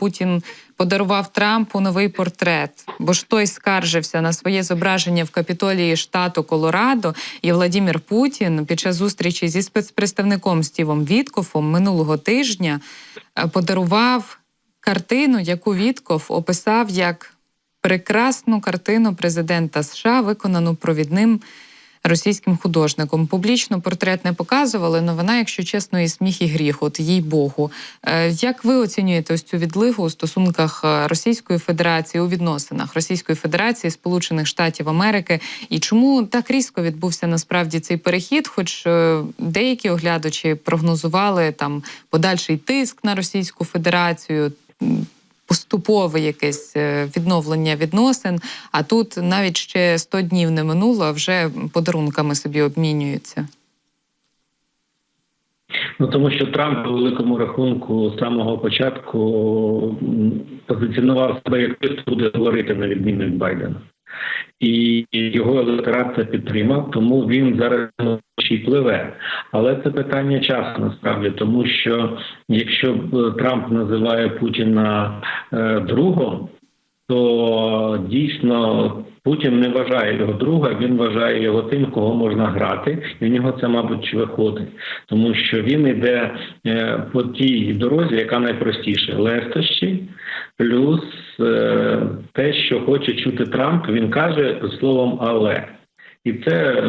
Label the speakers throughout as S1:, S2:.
S1: Путін подарував Трампу новий портрет, бо ж той скаржився на своє зображення в капітолії штату Колорадо. І Владімір Путін під час зустрічі зі спецпредставником Стівом Віткофом минулого тижня е, подарував картину, яку Вітков описав як прекрасну картину президента США, виконану провідним російським художником. Публічно портрет не показували, але вона, якщо чесно, і сміх, і гріх, от їй Богу. Е, Як ви оцінюєте ось цю відлигу у стосунках е, Російської Федерації у відносинах Російської Федерації, Сполучених Штатів Америки? І чому так різко відбувся насправді цей перехід? Хоч е, деякі оглядачі прогнозували там подальший тиск на Російську Федерацію. Поступове якесь е, відновлення відносин, а тут навіть ще 100 днів не минуло, а вже подарунками собі обмінюються.
S2: Ну тому що Трамп по великому рахунку з самого початку позиціонував себе як хтось хто буде говорити на відміну від Байдена. І його електорат це підтримав, тому він зараз й пливе. Але це питання часу насправді, тому що якщо е, Трамп називає Путіна е, другом, то дійсно Путін не вважає його друга, він вважає його тим, кого можна грати, і в нього це, мабуть, виходить, тому що він йде е, по тій дорозі, яка найпростіша лестощі, плюс е, те, що хоче чути Трамп, він каже словом але. І це е,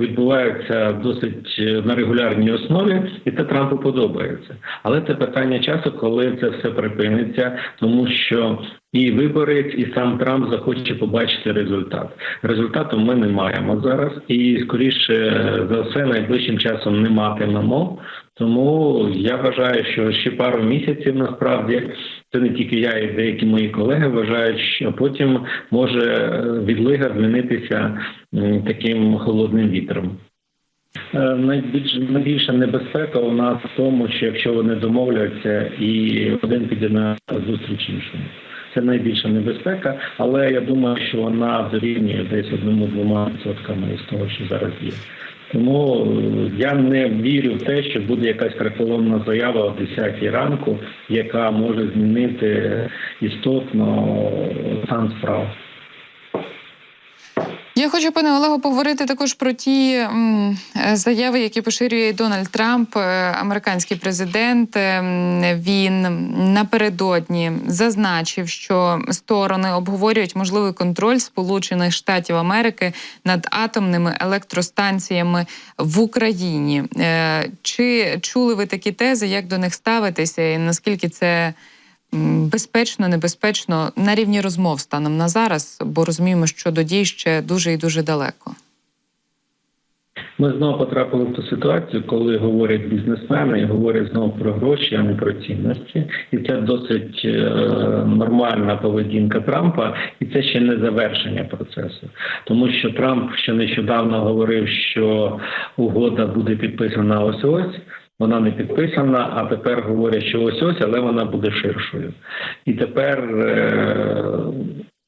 S2: відбувається досить е, на регулярній основі, і це Трампу подобається. Але це питання часу, коли це все припиниться, тому що і виборець, і сам Трамп захоче побачити результат. Результату ми не маємо зараз, і скоріше за все найближчим часом не матимемо. Тому я вважаю, що ще пару місяців насправді це не тільки я, і деякі мої колеги вважають, що потім може е, відлига змінитися таким холодним вітром. Е, Найбільш найбільша небезпека у нас в тому, що якщо вони домовляться і один піде на зустріч іншому. Це найбільша небезпека, але я думаю, що вона дорівнює десь одному-двома відсотками із того, що зараз є. Тому е, я не вірю в те, що буде якась карколомна заява о 10 ранку, яка може змінити істотно стан справ.
S1: Я хочу, пане Олегу, поговорити також про ті м, е, заяви, які поширює Дональд Трамп, е, американський президент. Ем, Він напередодні зазначив, що сторони обговорюють можливий контроль Сполучених Штатів Америки над атомними електростанціями в Україні. Е, Чи чули ви такі тези? Як до них ставитеся, і наскільки це? Безпечно, небезпечно на рівні розмов станом на зараз, бо розуміємо, що до дій ще дуже і дуже далеко.
S2: Ми знову потрапили в ту ситуацію, коли говорять бізнесмени і говорять знову про гроші, а не про цінності, і це досить е, нормальна поведінка Трампа, і це ще не завершення процесу, тому що Трамп ще нещодавно говорив, що угода буде підписана ось ось. Вона не підписана, а тепер говорять, що ось ось, але вона буде ширшою. І тепер е,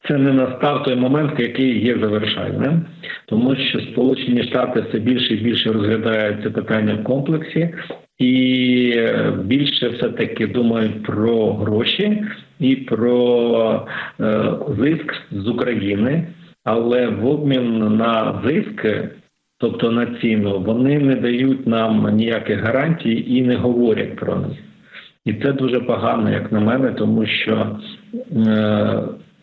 S2: це не настав той момент, який є завершальним, тому що Сполучені Штати все більше і більше розглядають це питання в комплексі, і е, більше все таки думають про гроші і про е, зиск з України, але в обмін на зиск. Тобто на ціну, вони не дають нам ніяких гарантій і не говорять про них. І це дуже погано, як на мене, тому що е,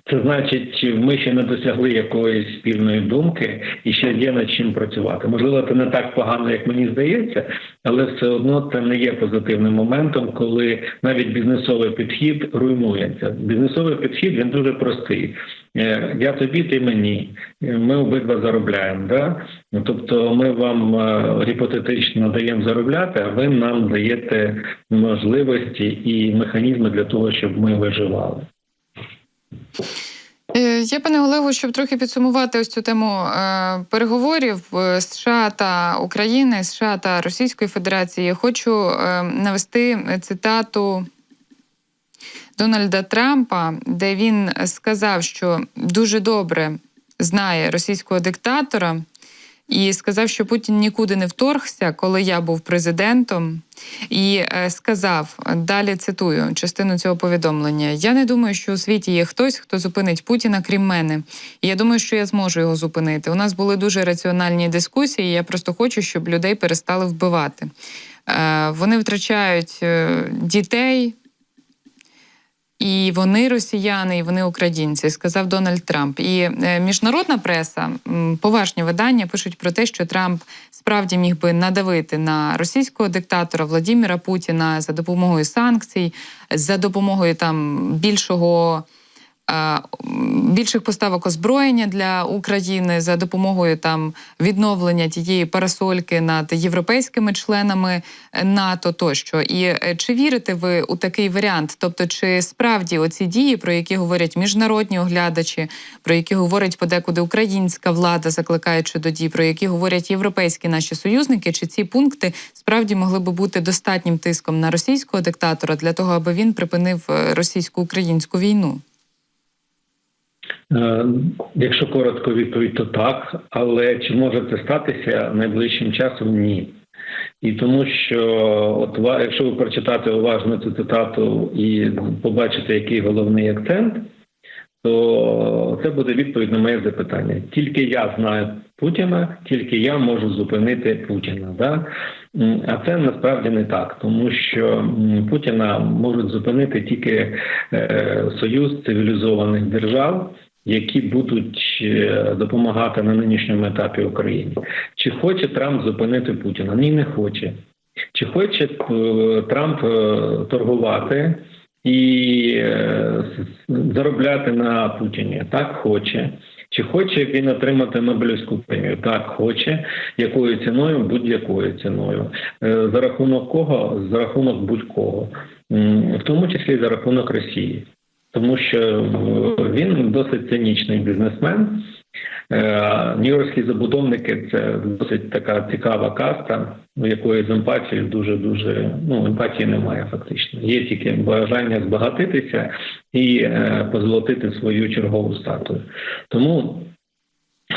S2: це значить, ми ще не досягли якоїсь спільної думки і ще є над чим працювати. Можливо, це не так погано, як мені здається, але все одно це не є позитивним моментом, коли навіть бізнесовий підхід руйнується. Бізнесовий підхід він дуже простий. Е, Я тобі, ти мені. Е, Ми обидва заробляємо. Да? Ну, Тобто ми вам е, гіпотетично даємо заробляти, а ви нам даєте можливості і механізми для того, щоб ми виживали.
S1: Я, пане Олегу, щоб трохи підсумувати ось цю тему переговорів США та України, США та Російської Федерації, хочу навести цитату Дональда Трампа, де він сказав, що дуже добре знає російського диктатора. і сказав, що Путін нікуди не вторгся, коли я був президентом. І е, сказав далі цитую частину цього повідомлення: Я не думаю, що у світі є хтось, хто зупинить Путіна, крім мене. І я думаю, що я зможу його зупинити. У нас були дуже раціональні дискусії. і Я просто хочу, щоб людей перестали вбивати. Е, Вони втрачають е, дітей. І вони росіяни, і вони українці, сказав Дональд Трамп. І е, міжнародна преса, поважні видання пишуть про те, що Трамп справді міг би надавити на російського диктатора Владіміра Путіна за допомогою санкцій, за допомогою там більшого. Більших поставок озброєння для України за допомогою там відновлення тієї парасольки над європейськими членами НАТО тощо. І е, чи вірите ви у такий варіант? Тобто, чи справді оці дії, про які говорять міжнародні оглядачі, про які говорить подекуди українська влада, закликаючи до дій, про які говорять європейські наші союзники, чи ці пункти справді могли би бути достатнім тиском на російського диктатора для того, аби він припинив е, російсько-українську війну?
S2: Е, Якщо коротко відповідь, то так. Але чи може це статися найближчим часом? Ні. І тому що, от якщо ви прочитати уважно цю цитату і побачите, який головний акцент, то це буде відповідь на моє запитання. Тільки я знаю Путіна, тільки я можу зупинити Путіна. Да? А це насправді не так, тому що Путіна можуть зупинити тільки е, союз цивілізованих держав, які будуть е, допомагати на нинішньому етапі Україні. Чи хоче Трамп зупинити Путіна? Ні, не хоче. Чи хоче е, Трамп торгувати і заробляти на Путіні? Так, хоче. Чи хоче він отримати Нобелівську премію? Так, хоче. Якою ціною? Будь-якою ціною. Е, За рахунок кого? За рахунок будь-кого, в тому числі за рахунок Росії. Тому що він досить цинічний бізнесмен. Е, Нью-Йоркські забудовники це досить така цікава каста, у якої з емпатією дуже дуже ну емпатії немає фактично. Є тільки бажання збагатитися і е, позолотити свою чергову статую. Тому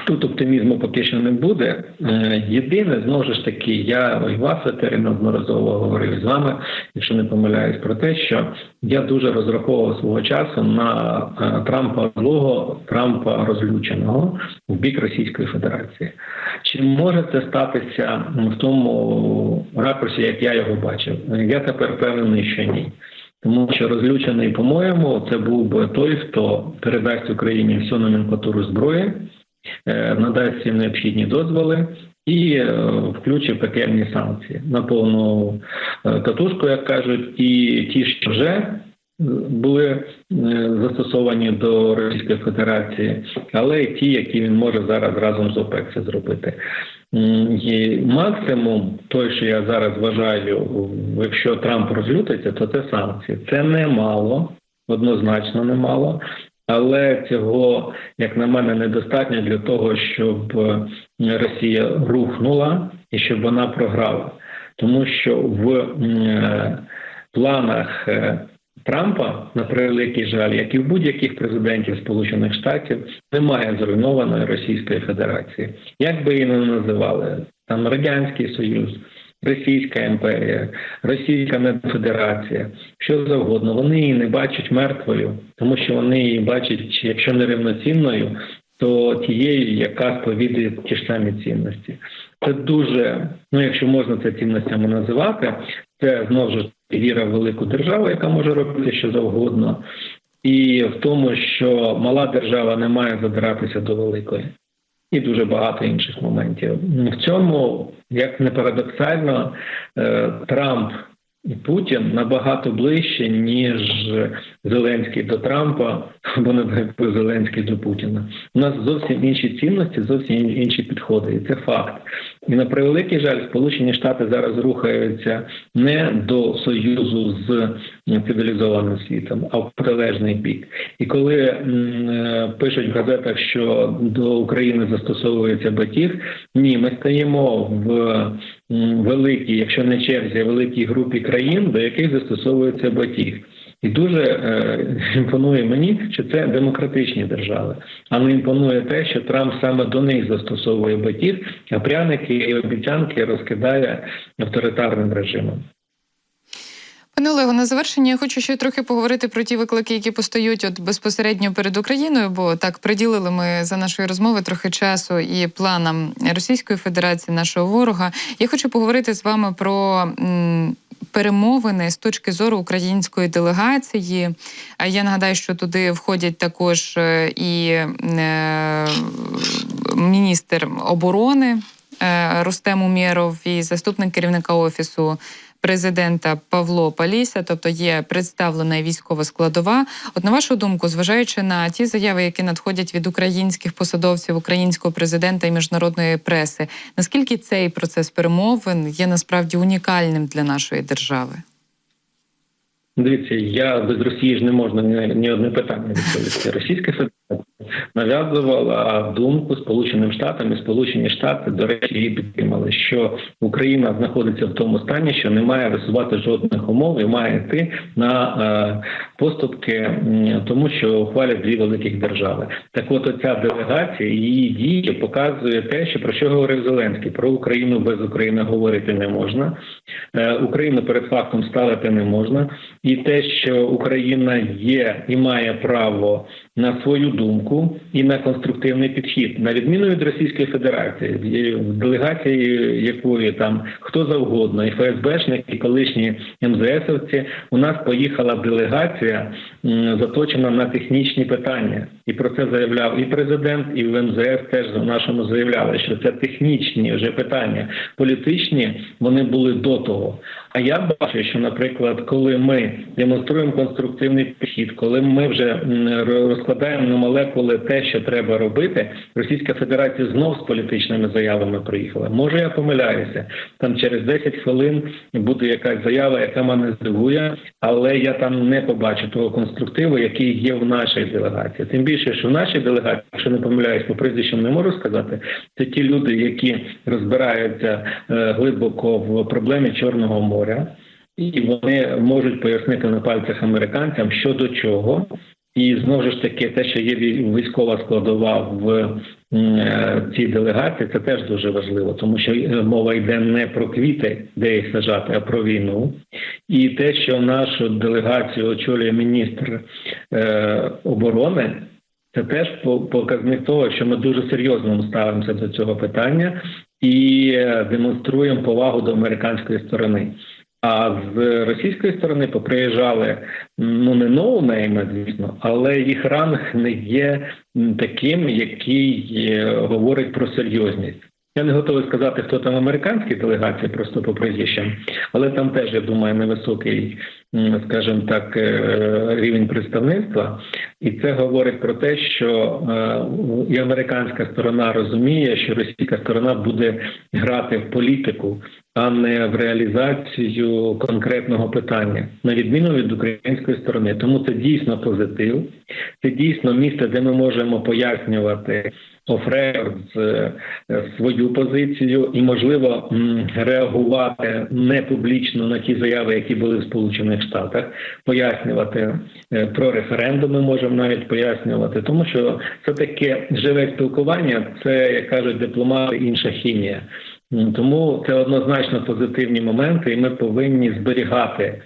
S2: Тут оптимізму поки що не буде. Е, Єдине, знову ж таки, я і вас ветері неодноразово говорив з вами, якщо не помиляюсь, про те, що я дуже розраховував свого часу на е, Трампа злого, Трампа розлюченого в бік Російської Федерації. Чи може це статися в тому ракурсі, як я його бачив? Я тепер впевнений, що ні. Тому що розлючений, по-моєму, це був би той, хто передасть Україні всю номенклатуру зброї надасть всі необхідні дозволи і е, включив пекельні санкції на повну е, катушку, як кажуть, і ті, що вже е, були е, застосовані до Російської Федерації, але й ті, які він може зараз разом з ОПЕК це зробити. І максимум, той, що я зараз вважаю, якщо Трамп розлютиться, то це санкції. Це немало, однозначно немало. Але цього, як на мене, недостатньо для того, щоб е, Росія рухнула і щоб вона програла, тому що в е, планах е, Трампа, на превеликий жаль, як і в будь-яких президентів Сполучених Штатів, немає зруйнованої Російської Федерації. Як би її не називали, там Радянський Союз. Російська імперія, Російська Федерація, що завгодно. Вони її не бачать мертвою, тому що вони її бачать, якщо не рівноцінною, то тією, яка сповідує ті ж самі цінності. Це дуже, ну якщо можна це цінностями називати, це знову ж віра в велику державу, яка може робити що завгодно, і в тому, що мала держава не має задиратися до великої. І дуже багато інших моментів. В цьому, як не парадоксально, е, Трамп і Путін набагато ближче, ніж Зеленський до Трампа, або навпаки Зеленський до Путіна. У нас зовсім інші цінності, зовсім інші підходи, і це факт. І на превеликий жаль, Сполучені Штати зараз рухаються не до союзу з цивілізованим світом, а в протилежний бік. І коли е, пишуть в газетах, що до України застосовується батіг, ні, ми стаємо в великій, якщо не черзі, великій групі країн, до яких застосовується батіг. І дуже е, імпонує мені, що це демократичні держави, а не імпонує те, що Трамп саме до них застосовує батіг, а пряники і обіцянки розкидає авторитарним режимом.
S1: Пане Олего, на завершення я хочу ще трохи поговорити про ті виклики, які постають от безпосередньо перед Україною, бо так приділили ми за нашої розмови трохи часу і планам Російської Федерації, нашого ворога. Я хочу поговорити з вами про. М- Перемовини з точки зору української делегації. А я нагадаю, що туди входять також е, і е, міністр оборони е, Рустем Умєров і заступник керівника офісу президента Павло Паліся, тобто є представлена військова складова. От на вашу думку, зважаючи на ті заяви, які надходять від українських посадовців, українського президента і міжнародної преси, наскільки цей процес перемовин є насправді унікальним для нашої держави?
S2: Дивіться, я без Росії ж не можна ні, ні одне питання відповісти. Російська Федерація нав'язувала думку Сполученим Штатам, і Сполучені Штати, до речі, її підтримали, що Україна знаходиться в тому стані, що не має висувати жодних умов і має йти на е, поступки, тому що ухвалять дві великих держави. Так, от оця делегація її дії показує те, що про що говорив Зеленський: про Україну без України говорити не можна. Е, Україну перед фактом ставити не можна, і те, що Україна є і має право на свою думку і на конструктивний підхід, на відміну від Російської Федерації, в делегації якої там хто завгодно, і ФСБшник, і колишні МЗСовці, у нас поїхала делегація заточена на технічні питання, і про це заявляв і президент, і в МЗС теж в нашому заявляли, що це технічні вже питання. Політичні вони були до того. А я бачу, що, наприклад, коли ми демонструємо конструктивний підхід, коли ми вже розкладаємо на молекули те, що треба робити, Російська Федерація знов з політичними заявами приїхала. Може, я помиляюся. Там через 10 хвилин буде якась заява, яка мене здивує, але я там не побачу того конструктиву, який є в нашій делегації. Тим більше, що в нашій делегації, якщо не помиляюсь, по прізвищам не можу сказати, це ті люди, які розбираються е, глибоко в проблемі Чорного моря, і вони можуть пояснити на пальцях американцям, що до чого. І знову ж таки, те, що є військова складова в е, цій делегації, це теж дуже важливо, тому що е, мова йде не про квіти, де їх сажати, а про війну. І те, що нашу делегацію очолює міністр е, оборони, це теж по- показник того, що ми дуже серйозно ставимося до цього питання і демонструємо повагу до американської сторони. А з російської сторони поприїжджали ну не ноунейми, звісно, але їх ранг не є таким, який е, говорить про серйозність. Я не готовий сказати, хто там американські делегації, просто по прізвищам, але там теж я думаю невисокий, скажімо так, е, рівень представництва, і це говорить про те, що е, і американська сторона розуміє, що російська сторона буде грати в політику, а не в реалізацію конкретного питання, на відміну від української сторони. Тому це дійсно позитив. Це дійсно місце, де ми можемо пояснювати офрекорд е, свою позицію і, можливо, реагувати не публічно на ті заяви, які були в Сполучених Штатах, пояснювати е, про референдуми, можемо навіть пояснювати, тому що це таке живе спілкування, це як кажуть дипломати, інша хімія. Тому це однозначно позитивні моменти, і ми повинні зберігати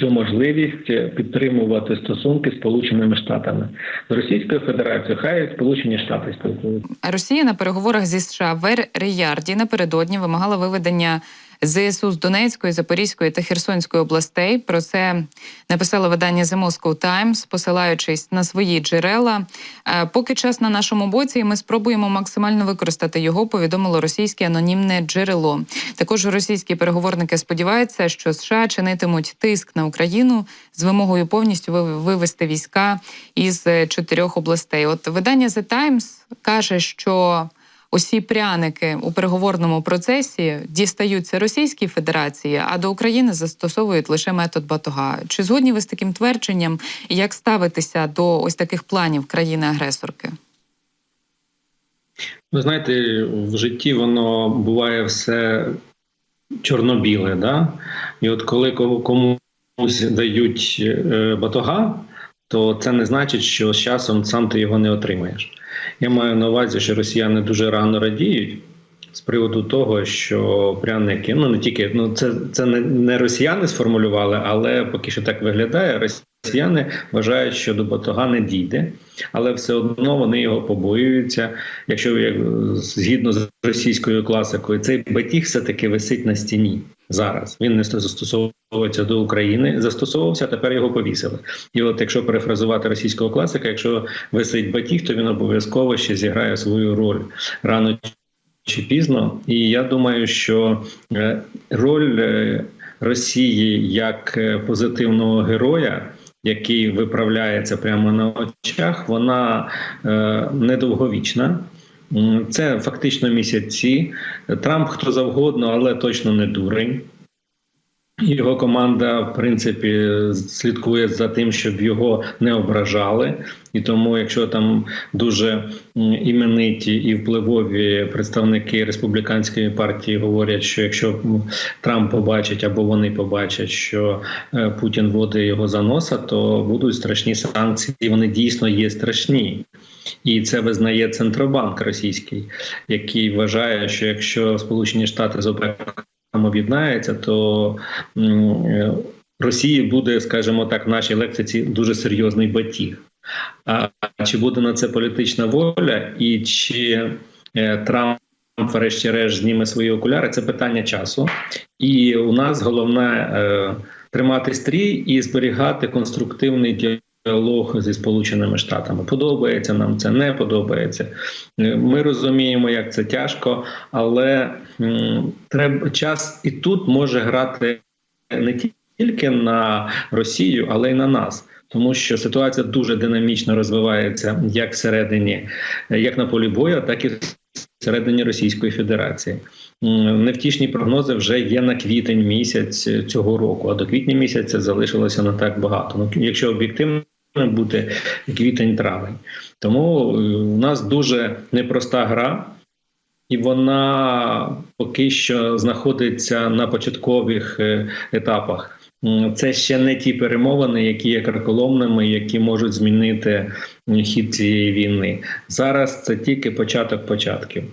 S2: цю можливість е, підтримувати стосунки з Сполученими Штатами з Російською Федерацією. Хай Сполучені Штати спілкуються.
S1: Росія на переговорах зі США в Ер-Ріярді напередодні вимагала виведення ЗСУ з Донецької, Запорізької та Херсонської областей. Про це написало видання The Moscow Times, посилаючись на свої джерела. Е, Поки час на нашому боці, і ми спробуємо максимально використати його. Повідомило російське анонімне джерело. Також російські переговорники сподіваються, що США чинитимуть тиск на Україну з вимогою повністю ви- вивести війська із е, чотирьох областей. От видання The Times каже, що усі пряники у переговорному процесі дістаються Російській Федерації, а до України застосовують лише метод батога. Чи згодні ви з таким твердженням? І як ставитися до ось таких планів країни-агресорки?
S3: Ви знаєте, в житті воно буває все чорно-біле, да? І от коли кому- комусь
S2: комусь дають е, батога, то це не значить, що з часом сам ти його не отримаєш. Я маю на увазі, що росіяни дуже рано радіють з приводу того, що пряники, ну не тільки ну це, це не, не росіяни сформулювали, але поки що так виглядає. Росіяни вважають, що до батога не дійде, але все одно вони його побоюються. Якщо як, згідно з російською класикою, цей батіг все таки висить на стіні зараз. Він не застосовується до України, застосовувався, тепер його повісили. І от якщо перефразувати російського класика, якщо висить батіг, то він обов'язково ще зіграє свою роль рано чи пізно. І я думаю, що е, роль е, Росії як е, позитивного героя. Який виправляється прямо на очах, вона е, недовговічна. Це фактично місяці. Трамп хто завгодно, але точно не дурень. Його команда, в принципі, слідкує за тим, щоб його не ображали. І тому, якщо там дуже імениті і впливові представники республіканської партії говорять, що якщо Трамп побачить або вони побачать, що е, Путін водить його за носа, то будуть страшні санкції. І Вони дійсно є страшні. І це визнає Центробанк російський, який вважає, що якщо Сполучені Штати з ОПЕК об'єднаються, то е, Росії буде, скажімо так, в нашій лексиці дуже серйозний батіг. А чи буде на це політична воля, і чи е, Трамп, врешті-решт, зніме свої окуляри? Це питання часу. І у нас головне е, тримати стрій і зберігати конструктивний діалог зі Сполученими Штатами. Подобається нам це, не подобається. Е, Ми розуміємо, як це тяжко, але треба час і тут може грати не тільки на Росію, але й на нас. Тому що ситуація дуже динамічно розвивається як всередині, як на полі бою, так і всередині Російської Федерації. Невтішні прогнози вже є на квітень місяць цього року, а до квітня місяця залишилося не так багато. Ну, якщо об'єктивно бути квітень-травень. Тому е, у нас дуже непроста гра, і вона поки що знаходиться на початкових е, етапах. Це ще не ті перемовини, які є карколомними, які можуть змінити хід цієї війни. Зараз це тільки початок початків.